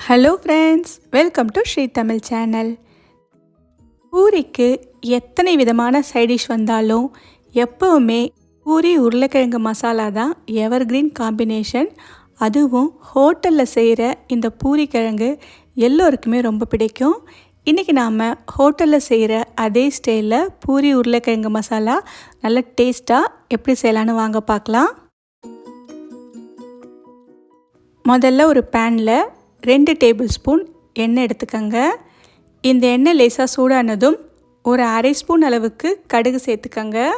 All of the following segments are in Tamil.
Hello friends welcome to Sri Tamil channel பூரிக்கு எத்தனை விதமான சைடிஷ் வந்தாலும் எப்போவுமே பூரி உருளைக்கிழங்கு மசாலா தான் எவர்கிரீன் காம்பினேஷன் அதுவும் ஹோட்டலில் செய்கிற இந்த பூரி கிழங்கு எல்லோருக்குமே ரொம்ப பிடிக்கும். இன்றைக்கி நாம் ஹோட்டலில் செய்கிற அதே ஸ்டைலில் பூரி உருளைக்கிழங்கு மசாலா நல்ல டேஸ்ட்டாக எப்படி செய்யலான்னு வாங்க பார்க்கலாம். முதல்ல ஒரு பேனில் ரெண்டு டேபிள் ஸ்பூன் எண்ணெய் எடுத்துக்கோங்க. இந்த எண்ணெய் லேசாக சூடானதும் ஒரு அரை ஸ்பூன் அளவுக்கு கடுகு சேர்த்துக்கங்க.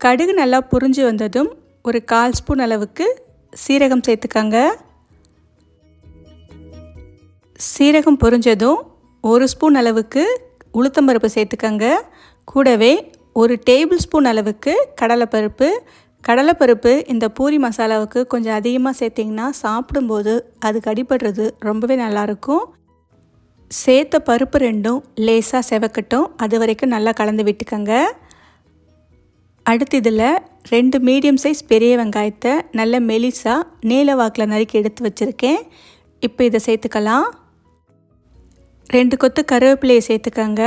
கடுகு நல்லா புரிஞ்சு வந்ததும் ஒரு கால் ஸ்பூன் அளவுக்கு சீரகம் சேர்த்துக்கோங்க. சீரகம் பொரிஞ்சதும் ஒரு ஸ்பூன் அளவுக்கு உளுத்தம்பருப்பு சேர்த்துக்கோங்க. கூடவே ஒரு டேபிள் ஸ்பூன் அளவுக்கு கடலைப்பருப்பு கடலைப்பருப்பு இந்த பூரி மசாலாவுக்கு கொஞ்சம் அதிகமாக சேர்த்திங்கன்னா சாப்பிடும்போது அதுக்கு அடிபடுறது ரொம்பவே நல்லாயிருக்கும். சேர்த்த பருப்பு ரெண்டும் லேசாக செவக்கட்டும். அது வரைக்கும் நல்லா கலந்து விட்டுக்கோங்க. அடுத்து இதில் ரெண்டு மீடியம் சைஸ் பெரிய வெங்காயத்தை நல்ல மெலிசாக நீல வாக்கில் நறுக்கி எடுத்து வச்சுருக்கேன். இப்போ இதை சேர்த்துக்கலாம். ரெண்டு கொத்து கருவேப்பிலையை சேர்த்துக்கோங்க.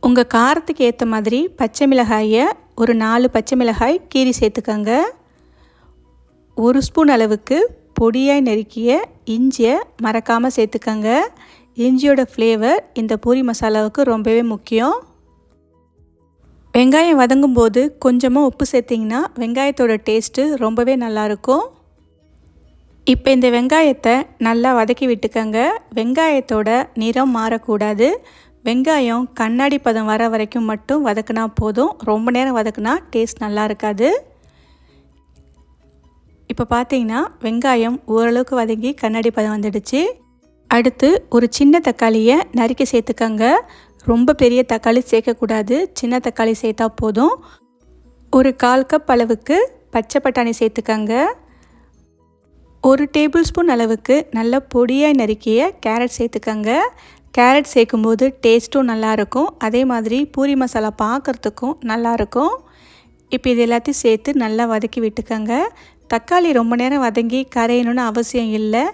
உங்கள் காரத்துக்கு ஏற்ற மாதிரி பச்சை மிளகாயை ஒரு நாலு பச்சை மிளகாய் கீரி சேர்த்துக்கோங்க. ஒரு ஸ்பூன் அளவுக்கு பொடியாய் நறுக்கிய இஞ்சியை மறக்காமல் சேர்த்துக்கோங்க. இஞ்சியோட ஃப்ளேவர் இந்த பூரி மசாலாவுக்கு ரொம்பவே முக்கியம். வெங்காயம் வதங்கும் போது கொஞ்சமாக உப்பு சேர்த்திங்கன்னா வெங்காயத்தோட டேஸ்ட்டு ரொம்பவே நல்லாயிருக்கும். இப்போ இந்த வெங்காயத்தை நல்லா வதக்கி விட்டுக்கோங்க. வெங்காயத்தோட நிறம் மாறக்கூடாது. வெங்காயம் கண்ணாடி பதம் வர வரைக்கும் மட்டும் வதக்குனா போதும். ரொம்ப நேரம் வதக்குனா டேஸ்ட் நல்லா இருக்காது. இப்போ பார்த்தீங்கன்னா வெங்காயம் ஓரளவுக்கு வதங்கி கண்ணாடி பதம் வந்துடுச்சு. அடுத்து ஒரு சின்ன தக்காளியை நறுக்கி சேர்த்துக்கங்க. ரொம்ப பெரிய தக்காளி சேர்க்கக்கூடாது. சின்ன தக்காளி சேர்த்தா போதும். ஒரு கால் கப் அளவுக்கு பச்சை பட்டாணி சேர்த்துக்கங்க. ஒரு டேபிள் ஸ்பூன் அளவுக்கு நல்ல பொடியாக நறுக்கிய கேரட் சேர்த்துக்கங்க. கேரட் சேர்க்கும்போது டேஸ்ட்டும் நல்லாயிருக்கும் அதே மாதிரி பூரி மசாலா பார்க்குறதுக்கும் நல்லாயிருக்கும் இப்போ இது எல்லாத்தையும் சேர்த்து நல்லா வதக்கி விட்டுக்கோங்க. தக்காளி ரொம்ப நேரம் வதங்கி கரையணும்னு அவசியம் இல்லை.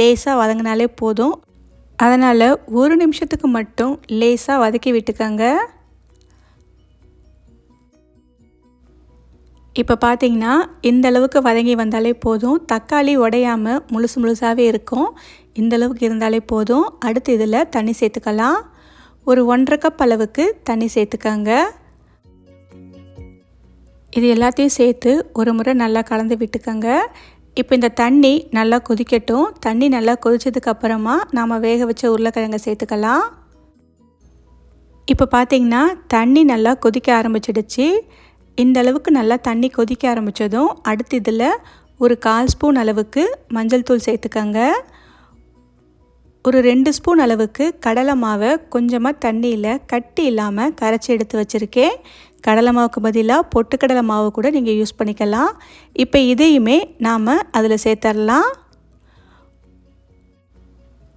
லேசாக வதங்கினாலே போதும். அதனால் ஒரு நிமிஷத்துக்கு மட்டும் லேசாக வதக்கி விட்டுக்கோங்க. இப்போ பார்த்தீங்கன்னா இந்த அளவுக்கு வதங்கி வந்தாலே போதும். தக்காளி உடையாமல் முழுசு முழுசாகவே இருக்கும். இந்த அளவுக்கு இருந்தாலே போதும். அடுத்து இதில் தண்ணி சேர்த்துக்கலாம். ஒரு ஒன்றரை கப் அளவுக்கு தண்ணி சேர்த்துக்கங்க. இது எல்லாத்தையும் சேர்த்து ஒரு முறை நல்லா கலந்து விட்டுக்கோங்க. இப்போ இந்த தண்ணி நல்லா கொதிக்கட்டும். தண்ணி நல்லா கொதிச்சதுக்கப்புறமா நாம் வேக வச்ச உருளைக்கிழங்கை சேர்த்துக்கலாம். இப்போ பார்த்திங்கன்னா தண்ணி நல்லா கொதிக்க ஆரம்பிச்சிடுச்சு. இந்த அளவுக்கு நல்லா தண்ணி கொதிக்க ஆரம்பித்ததும் அடுத்து இதில் ஒரு கால் ஸ்பூன் அளவுக்கு மஞ்சள் தூள் சேர்த்துக்கங்க. ஒரு ரெண்டு ஸ்பூன் அளவுக்கு கடலை மாவை கொஞ்சமாக தண்ணியில் கட்டி இல்லாமல் கரைச்சி எடுத்து வச்சுருக்கேன். கடலை மாவுக்கு பதிலாக பொட்டுக்கடலை மாவு கூட நீங்கள் யூஸ் பண்ணிக்கலாம். இப்போ இதையுமே நாம் அதில் சேர்த்துடலாம்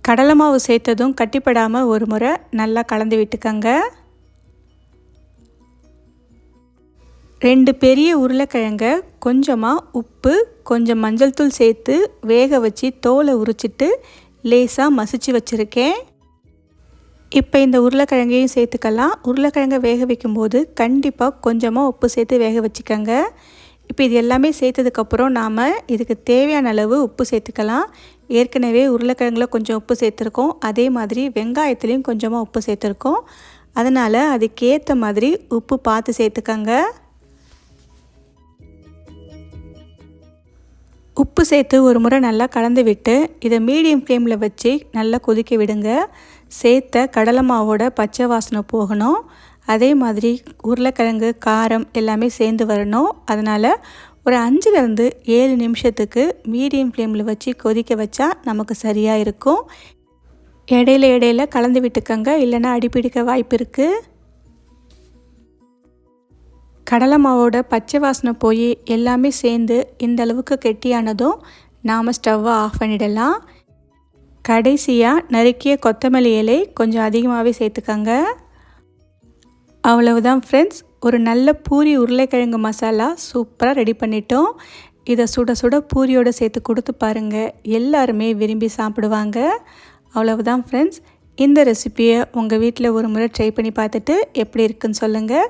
கடலை மாவு சேர்த்ததும் கட்டிப்படாமல் ஒரு முறை நல்லா கலந்து விட்டுக்கங்க. ரெண்டு பெரிய உருளைக்கிழங்க கொஞ்சமாக உப்பு கொஞ்சம் மஞ்சள் தூள் சேர்த்து வேக வச்சு தோலை உரிச்சிட்டு லேசாக மசிச்சு வச்சுருக்கேன். இப்போ இந்த உருளைக்கிழங்கையும் சேர்த்துக்கலாம். உருளைக்கிழங்கை வேக வைக்கும்போது கண்டிப்பாக கொஞ்சமாக உப்பு சேர்த்து வேக வச்சுக்கோங்க. இப்போ இது எல்லாமே சேர்த்ததுக்கப்புறம் நாம் இதுக்கு தேவையான அளவு உப்பு சேர்த்துக்கலாம். ஏற்கனவே உருளைக்கிழங்குல கொஞ்சம் உப்பு சேர்த்துருக்கோம். அதே மாதிரி வெங்காயத்துலேயும் கொஞ்சமாக உப்பு சேர்த்துருக்கோம். அதனால் அதுக்கேற்ற மாதிரி உப்பு பார்த்து சேர்த்துக்கோங்க. உப்பு சேர்த்து ஒரு முறை நல்லா கலந்து விட்டு இதை மீடியம் ஃப்ளேமில் வச்சு நல்லா கொதிக்க விடுங்க. சேர்த்த கடலை மாவோட பச்சை வாசனை போகணும். அதே மாதிரி உருளைக்கிழங்கு காரம் எல்லாமே சேர்ந்து வரணும். அதனால் ஒரு அஞ்சுலேருந்து ஏழு நிமிஷத்துக்கு மீடியம் ஃப்ளேமில் வச்சு கொதிக்க வச்சா நமக்கு சரியாக இருக்கும். இடையில இடையில கலந்து விட்டுக்கோங்க. இல்லைன்னா அடிப்பிடிக்க வாய்ப்பு இருக்குது கடலை மாவோட பச்சை வாசனை போய் எல்லாமே சேர்ந்து இந்த அளவுக்கு கெட்டியானதும் நாம் ஸ்டவ்வை ஆஃப் பண்ணிடலாம். கடைசியாக நறுக்கிய கொத்தமல்லி இலை கொஞ்சம் அதிகமாகவே சேர்த்துக்கோங்க. அவ்வளவுதான் ஃப்ரெண்ட்ஸ் ஒரு நல்ல பூரி உருளைக்கிழங்கு மசாலா சூப்பராக ரெடி பண்ணிட்டோம். இதை சுட சுட பூரியோடு சேர்த்து கொடுத்து பாருங்கள் எல்லாருமே விரும்பி சாப்பிடுவாங்க. அவ்வளவுதான் ஃப்ரெண்ட்ஸ் இந்த ரெசிப்பியை உங்கள் வீட்டில் ஒரு முறை ட்ரை பண்ணி பார்த்துட்டு எப்படி இருக்குன்னு சொல்லுங்கள்